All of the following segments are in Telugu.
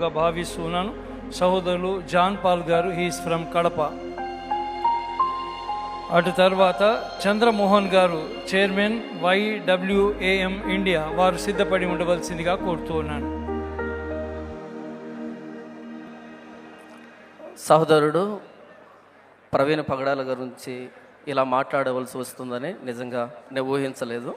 కార్యక్రమంగా భావిస్తున్నాను. సహోదరులు జాన్ పాల్ గారు హీస్ ఫ్రమ్ కడప. అటు తర్వాత చంద్రమోహన్ గారు చైర్మన్ వైడబ్ల్యూఏఎం ఇండియా వారు సిద్ధపడి ఉండవలసిందిగా కోరుతూ ఉన్నాను. సహోదరుడు ప్రవీణ్ పగడాల గురించి ఇలా మాట్లాడవలసి వస్తుందని నిజంగా నేను ఊహించలేదు.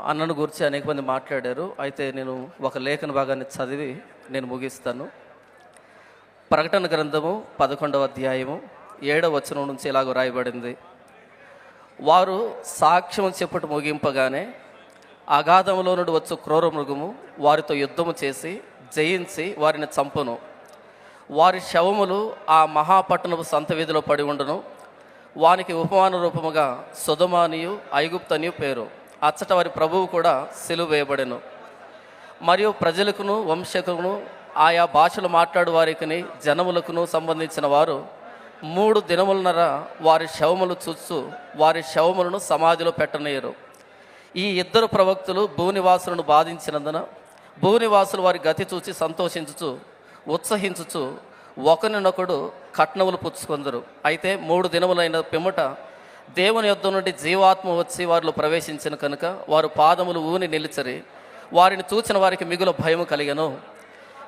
అన్నను గురించి అనేక మంది మాట్లాడారు. అయితే నేను ఒక లేఖన భాగాన్ని చదివి నేను ముగిస్తాను. ప్రకటన గ్రంథము పదకొండవ అధ్యాయము ఏడవ వచనం నుంచి ఇలాగ రాయబడింది వారు సాక్ష్యం చెప్పుట ముగింపగానే అగాధంలో నుండి వచ్చు క్రూర మృగము వారితో యుద్ధము చేసి జయించి వారిని చంపును. వారి శవములు ఆ మహాపట్టణపు సంత వీధిలో పడి ఉండును. వానికి ఉపమాన రూపముగా సుధమానియు ఐగుప్తనియు పేరు. అచ్చట వారి ప్రభువు కూడా సెలువు వేయబడెను. మరియు ప్రజలకును వంశకును ఆయా భాషలు మాట్లాడు వారికి జనములకును సంబంధించిన వారు మూడు దినములనర వారి శవములు చూస్తూ వారి శవములను సమాధిలో పెట్టనీయరు. ఈ ఇద్దరు ప్రవక్తులు భూనివాసులను బాధించినందున భూనివాసులు వారి గతి చూచి సంతోషించుచు ఉత్సహించుచు ఒకరినొకడు కట్నములు పుచ్చుకొందరు. అయితే మూడు దినములైన పిమ్మట దేవుని యుద్ధం నుండి జీవాత్మ వచ్చి వారిలో ప్రవేశించిన కనుక వారు పాదములు ఊని నిలిచరి వారిని చూచిన వారికి మిగులు భయము కలిగను.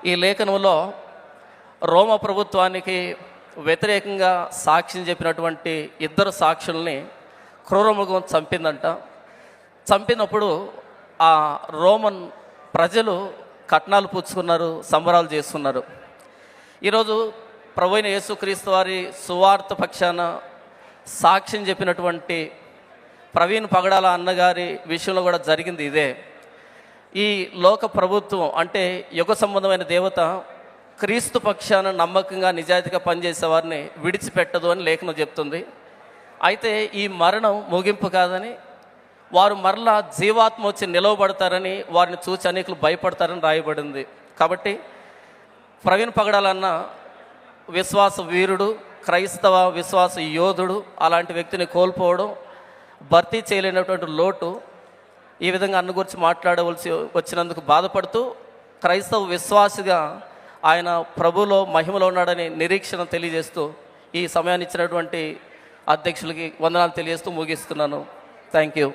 ఈ లేఖనంలో రోమ ప్రభుత్వానికి వ్యతిరేకంగా సాక్ష్యం చెప్పినటువంటి ఇద్దరు సాక్షుల్ని క్రూరమృగం చంపిందంట. చంపినప్పుడు ఆ రోమన్ ప్రజలు కట్నాలు పుచ్చుకున్నారు సంబరాలు చేసుకున్నారు ఈరోజు ప్రభుైన యేసుక్రీస్తు వారి సువార్త పక్షాన సాక్ష్యం చెప్పినటువంటి ప్రవీణ్ పగడాల అన్నగారి విషయంలో కూడా జరిగింది ఇదే. ఈ లోక ప్రభుత్వం అంటే యుగ సంబంధమైన దేవత క్రీస్తు పక్షాన నమ్మకంగా నిజాయితీగా పనిచేసే వారిని విడిచిపెట్టదు అని లేఖనం చెప్తుంది. అయితే ఈ మరణం ముగింపు కాదని వారు మరలా జీవాత్మ వచ్చి నిలవబడతారని వారిని చూసి అనేకులు భయపడతారని రాయబడింది. కాబట్టి ప్రవీణ్ పగడాలన్న విశ్వాస వీరుడు క్రైస్తవ విశ్వాస యోధుడు అలాంటి వ్యక్తిని కోల్పోవడం భర్తీ చేయలేనటువంటి లోటు ఈ విధంగా అన్న గురించి మాట్లాడవలసి వచ్చినందుకు బాధపడుతూ క్రైస్తవ విశ్వాసిగా ఆయన ప్రభులో మహిమలో ఉన్నాడని నిరీక్షణ తెలియజేస్తూ ఈ సమయాన్ని ఇచ్చినటువంటి అధ్యక్షులకి వందనాలు తెలియజేస్తూ ముగిస్తున్నాను. Thank you